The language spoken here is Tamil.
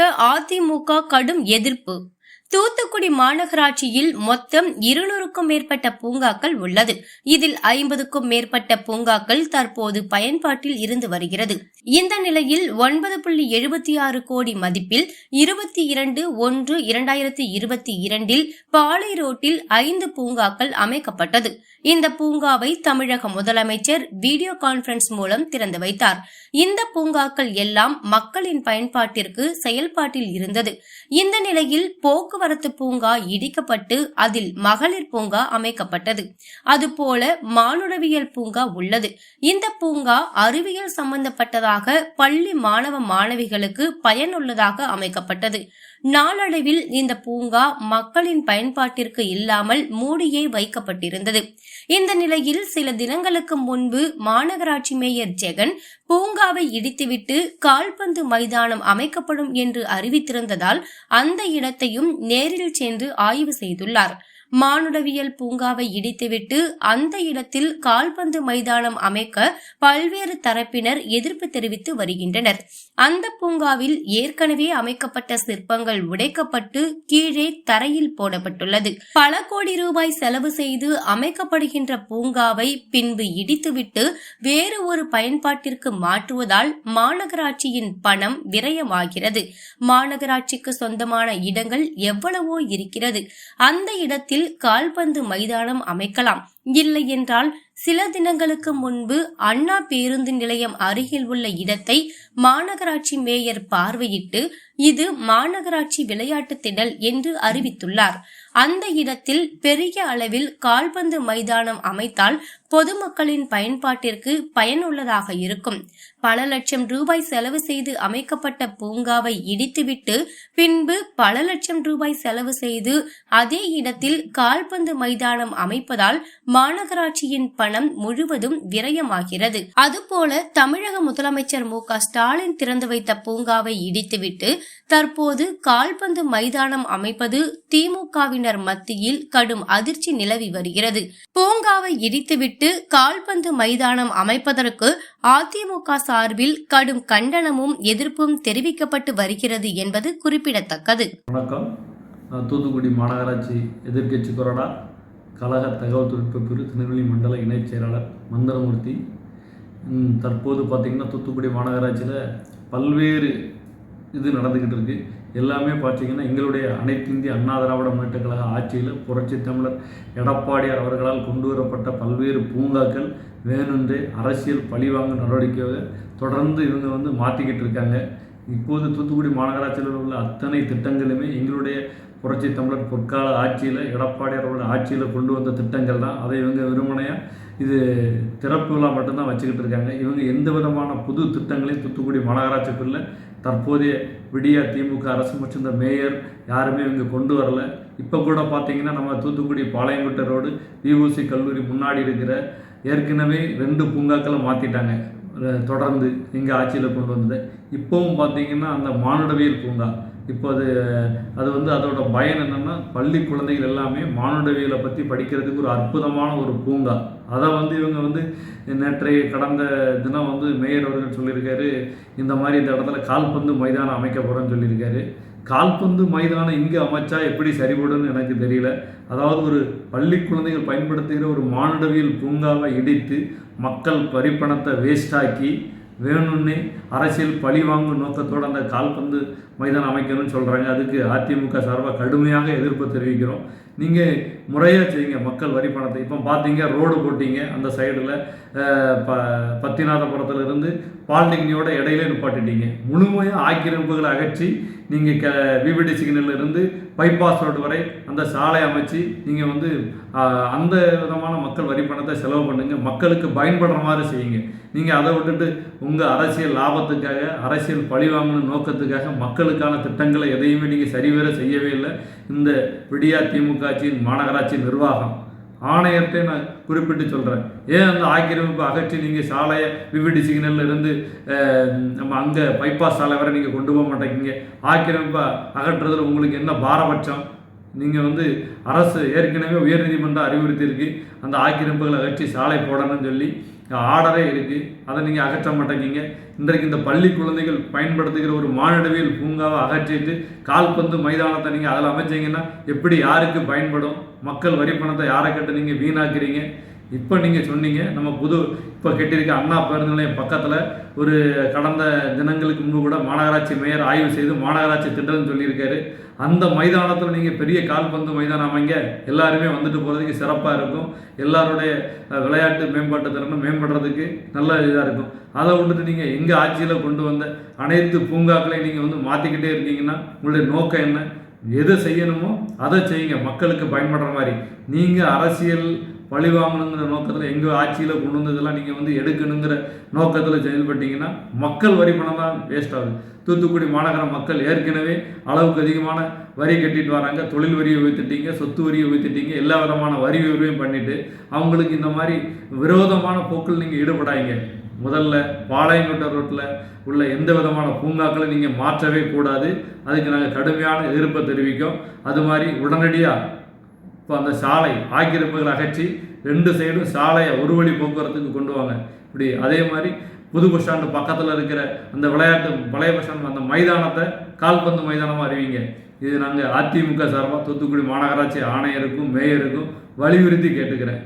அதிமுக கடும் எதிர்ப்பு தூத்துக்குடி மாநகராட்சியில் மொத்தம் இருநூறுக்கும் மேற்பட்ட பூங்காக்கள் உள்ளது. இதில் ஐம்பதுக்கும் மேற்பட்ட பூங்காக்கள் தற்போது பயன்பாட்டில் இருந்து வருகிறது. இந்த நிலையில் ஒன்பது புள்ளி எழுபத்தி ஆறு கோடி மதிப்பில் இருபத்தி இரண்டு ஒன்று இரண்டாயிரத்தி இருபத்தி இரண்டில் பாலை ரோட்டில் ஐந்து பூங்காக்கள் அமைக்கப்பட்டது. இந்த பூங்காவை தமிழக முதலமைச்சர் வீடியோ கான்பரன்ஸ் மூலம் திறந்து வைத்தார். இந்த பூங்காக்கள் எல்லாம் மக்களின் பயன்பாட்டிற்கு செயல்பாட்டில் இருந்தது. இந்த நிலையில் போக்குவரத்து பூங்கா இடிக்கப்பட்டு அதில் மகளிர் பூங்கா அமைக்கப்பட்டது. அதுபோல மானுடவியல் பூங்கா உள்ளது. இந்த பூங்கா அறிவியல் சம்பந்தப்பட்டதாக பள்ளி மாணவ மாணவிகளுக்கு பயனுள்ளதாக அமைக்கப்பட்டது. நாளடைவில் இந்த பூங்கா மக்களின் பயன்பாட்டிற்கு இல்லாமல் மூடியே வைக்கப்பட்டிருந்தது. இந்த நிலையில் சில தினங்களுக்கு முன்பு மாநகராட்சி மேயர் ஜெகன் பூங்காவை இடித்துவிட்டு கால்பந்து மைதானம் அமைக்கப்படும் என்று அறிவித்திருந்ததால் அந்த இடத்தையும் நேரில் சென்று ஆய்வு செய்துள்ளார். மானுடவியல் பூங்காவை இடித்துவிட்டு அந்த இடத்தில் கால்பந்து மைதானம் அமைக்க பல்வேறு தரப்பினர் எதிர்ப்பு தெரிவித்து வருகின்றனர். அந்த பூங்காவில் ஏற்கனவே அமைக்கப்பட்ட சிற்பங்கள் உடைக்கப்பட்டு கீழே தரையில் போடப்பட்டுள்ளது. பல கோடி ரூபாய் செலவு செய்து அமைக்கப்படுகின்ற பூங்காவை பின்பு இடித்துவிட்டு வேறு ஒரு பயன்பாட்டிற்கு மாற்றுவதால் மாநகராட்சியின் பணம் விரயமாகிறது. மாநகராட்சிக்கு சொந்தமான இடங்கள் எவ்வளவோ இருக்கிறது. அந்த இடத்தில் கால்பந்து மைதானம் அமைக்கலாம். இல்லை என்றால் சில தினங்களுக்கு முன்பு அண்ணா பேருந்து நிலையம் அருகில் உள்ள இடத்தை மாநகராட்சி மேயர் பார்வையிட்டு இது மாநகராட்சி விளையாட்டு திடல் என்று அறிவித்துள்ளார். அந்த இடத்தில் பெரிய அளவில் கால்பந்து மைதானம் அமைத்தால் பொதுமக்களின் பயன்பாட்டிற்கு பயனுள்ளதாக இருக்கும். பல லட்சம் ரூபாய் செலவு செய்து அமைக்கப்பட்ட பூங்காவை இடித்துவிட்டு பின்பு பல லட்சம் ரூபாய் செலவு செய்து அதே இடத்தில் கால்பந்து மைதானம் அமைப்பதால் மாநகராட்சியின் பணம் முழுவதும் விரயமாகிறது. அதுபோல தமிழக முதலமைச்சர் மு ஸ்டாலின் திறந்து வைத்த பூங்காவை இடித்துவிட்டு தற்போது கால்பந்து மைதானம் அமைப்பது திமுகவினர் மத்தியில் கடும் அதிர்ச்சி நிலவி வருகிறது. பூங்காவை இடித்துவிட்டு கால்பந்து மைதானம் அமைப்பதற்கு அதிமுக சார்பில் கடும் கண்டனமும் எதிர்ப்பும் தெரிவிக்கப்பட்டு வருகிறது என்பது குறிப்பிடத்தக்கது. வணக்கம். தூத்துக்குடி மாநகராட்சி எதிர்கட்சி கொறடா. கழக தகவல் தொழில்நுட்ப பிரிவு திருநெல்வேலி மண்டல இணைச் செயலாளர் மந்திரமூர்த்தி. தற்போது பார்த்திங்கன்னா தூத்துக்குடி மாநகராட்சியில் பல்வேறு இது நடந்துக்கிட்டு இருக்குது எல்லாமே பார்த்தீங்கன்னா எங்களுடைய அனைத்து இந்திய அண்ணா திராவிட முன்னேற்ற கழக ஆட்சியில் புரட்சி தமிழர் எடப்பாடியார் அவர்களால் கொண்டு வரப்பட்ட பல்வேறு பூங்காக்கள் வேணுன்றே அரசியல் பழிவாங்கும் நடவடிக்கையை தொடர்ந்து இவங்க வந்து மாற்றிக்கிட்டு இருக்காங்க. இப்போது தூத்துக்குடி மாநகராட்சியில் உள்ள அத்தனை திட்டங்களுமே எங்களுடைய புரட்சி தமிழர் பொற்கால ஆட்சியில் எடப்பாடி அவர்கள் ஆட்சியில் கொண்டு வந்த திட்டங்கள் தான். அதை இவங்க வெறுமனையாக இது திறப்பு விழா மட்டும்தான் வச்சுக்கிட்டு இருக்காங்க. இவங்க எந்த விதமான புது திட்டங்களையும் தூத்துக்குடி மாநகராட்சிக்குள்ள தற்போதைய விடிய திமுக அரசு மற்றும் இந்த மேயர் யாருமே இவங்க கொண்டு வரல. இப்போ கூட பார்த்தீங்கன்னா நம்ம தூத்துக்குடி பாளையங்குட்டை ரோடு பிஓசி கல்லூரி முன்னாடி இருக்கிற ஏற்கனவே ரெண்டு பூங்காக்களை மாற்றிட்டாங்க தொடர்ந்து எங்கள் ஆட்சியில் கொண்டு வந்தது. இப்போவும் பார்த்தீங்கன்னா அந்த மானுடவியல் பூங்கா. இப்போ அது அது வந்து அதோட பயன் என்னென்னா பள்ளி குழந்தைகள் எல்லாமே மானுடவியலை பற்றி படிக்கிறதுக்கு ஒரு அற்புதமான ஒரு பூங்கா. அதை வந்து இவங்க வந்து நேற்றைய கடந்த தினம் வந்து மேயர் அவர்கள் சொல்லியிருக்காரு. இந்த மாதிரி இந்த இடத்துல கால்பந்து மைதானம் அமைக்கப்படும் சொல்லியிருக்காரு. கால்பந்து மைதானம் இங்கே அமைச்சா எப்படி சரிபடும்னு எனக்கு தெரியல. அதாவது ஒரு பள்ளி குழந்தைகள் பயன்படுத்துகிற ஒரு மானுடவியல் பூங்காவை இடித்து மக்கள் வரிப்பணத்தை வேஸ்டாக்கி வேணும்னே அரசியல் பழி வாங்கும் நோக்கத்தோடு அந்த கால்பந்து மைதானம் அமைக்கணும்னு சொல்கிறாங்க அதுக்கு அதிமுக சார்பாக கடுமையாக எதிர்ப்பு தெரிவிக்கிறோம். நீங்கள் முறையாக செய்யுங்க மக்கள் வரி பணத்தை இப்போ பார்த்தீங்க ரோடு போட்டிங்க. அந்த சைடில் ப பத்திநாதபுரத்துலேருந்து பால்டிங்னியோட இடையிலே நிப்பாட்டிட்டீங்க. முழுமையாக ஆக்கிரமிப்புகளை அகற்றி நீங்கள் க விவிடி சிக்னல்ல இருந்து பைபாஸ் ரோடு வரை அந்த சாலை அமைச்சு நீங்கள் வந்து அந்த விதமான மக்கள் வரி பணத்தை செலவு பண்ணுங்கள் மக்களுக்கு பயன்படுற மாதிரி செய்யுங்க. நீங்கள் அதை விட்டுட்டு உங்கள் அரசியல் லாபத்துக்காக அரசியல் பழிவாங்கணும் நோக்கத்துக்காக மக்களுக்கான திட்டங்களை எதையுமே நீங்கள் சரிவர செய்யவே இல்லை. இந்த விடியா திமுக ஆட்சியின் மாநகராட்சி நிர்வாகம். ஆணையத்தை நான் குறிப்பிட்டு சொல்கிறேன் ஏன் அந்த ஆக்கிரமிப்பு அகற்றி நீங்கள் சாலையை விவிடி சிக்னலில் இருந்து நம்ம அங்கே பைபாஸ் சாலை வரை நீங்கள் கொண்டு போக மாட்டேங்கிங்க ஆக்கிரமிப்பை அகற்றுறதுல உங்களுக்கு என்ன பாரபட்சம்? நீங்கள் வந்து அரசு ஏற்கனவே உயர்நீதிமன்றம் அறிவுறுத்தியிருக்கு அந்த ஆக்கிரமிப்புகளை அகற்றி சாலை போடணும்னு சொல்லி ஆர்டரே இருக்குது அதை நீங்கள் அகற்ற மாட்டேங்கிங்க. இன்றைக்கு இந்த பள்ளி குழந்தைகள் பயன்படுத்துகிற ஒரு மானிடவியல் பூங்காவை அகற்றிட்டு கால்பந்து மைதானத்தை நீங்கள் அதில் அமைச்சிங்கன்னா எப்படி யாருக்கு பயன்படும்? மக்கள் வரி பணத்தை யாரை கட்டு நீங்கள் வீணாக்குறீங்க? இப்போ நீங்கள் சொன்னீங்க நம்ம புது இப்போ கெட்டிருக்க அண்ணா பேருந்து நிலையம் பக்கத்தில் ஒரு கடந்த தினங்களுக்கு முன்பு கூட மாநகராட்சி மேயர் ஆய்வு செய்து மாநகராட்சி திட்டம்னு சொல்லியிருக்காரு. அந்த மைதானத்தில் நீங்கள் பெரிய கால்பந்து மைதானம் அமைங்க. எல்லாருமே வந்துட்டு போகிறதுக்கு சிறப்பாக இருக்கும். எல்லாருடைய விளையாட்டு மேம்பாட்டு திறனும் மேம்படுறதுக்கு நல்ல இதாக இருக்கும். அதை விட்டுட்டு நீங்கள் எங்கள் ஆட்சியில் கொண்டு வந்த அனைத்து பூங்காக்களையும் நீங்கள் வந்து மாற்றிக்கிட்டே இருக்கீங்கன்னா உங்களுடைய நோக்கம் என்ன? எதை செய்யணுமோ அதை செய்யுங்க. மக்களுக்கு பயன்படுற மாதிரி. நீங்கள் அரசியல் பழிவாங்கணுங்கிற நோக்கத்தில் எங்கள் ஆட்சியில் கொண்டு வந்ததெல்லாம் நீங்கள் வந்து எடுக்கணுங்கிற நோக்கத்தில் செயல்பட்டீங்கன்னா மக்கள் வரி பணம் தான் வேஸ்ட் ஆகுது. தூத்துக்குடி மாநகர மக்கள் ஏற்கனவே அளவுக்கு அதிகமான வரி கட்டிட்டு வராங்க. தொழில் வரியை உயர்த்திட்டீங்க சொத்து வரியை உயர்த்திட்டீங்க எல்லா விதமான வரி உயர்வையும் பண்ணிவிட்டு அவங்களுக்கு இந்த மாதிரி விரோதமான போக்கில் நீங்கள் ஈடுபடாதீங்க. முதல்ல பாளையங்கோட்டை ரோட்டில் உள்ள எந்த விதமான பூங்காக்களை நீங்கள் மாற்றவே கூடாது. அதுக்கு நாங்கள் கடுமையான எதிர்ப்பை தெரிவிக்கோம் அது மாதிரி உடனடியாக இப்போ அந்த சாலை ஆக்கிரமிப்புகளை அகற்றி ரெண்டு சைடும் சாலையை ஒரு வழி போக்குவரத்துக்கு கொண்டு வாங்க. இப்படி அதே மாதிரி புது பஸ் ஸ்டாண்டு பக்கத்தில் இருக்கிற அந்த விளையாட்டு பழைய பஸ் ஸ்டாண்ட் அந்த மைதானத்தை கால்பந்து மைதானமாக அறிவிங்க. இது நாங்கள் அதிமுக சார்பாக தூத்துக்குடி மாநகராட்சி ஆணையருக்கும் மேயருக்கும் வலியுறுத்தி கேட்டுக்கிறேன்.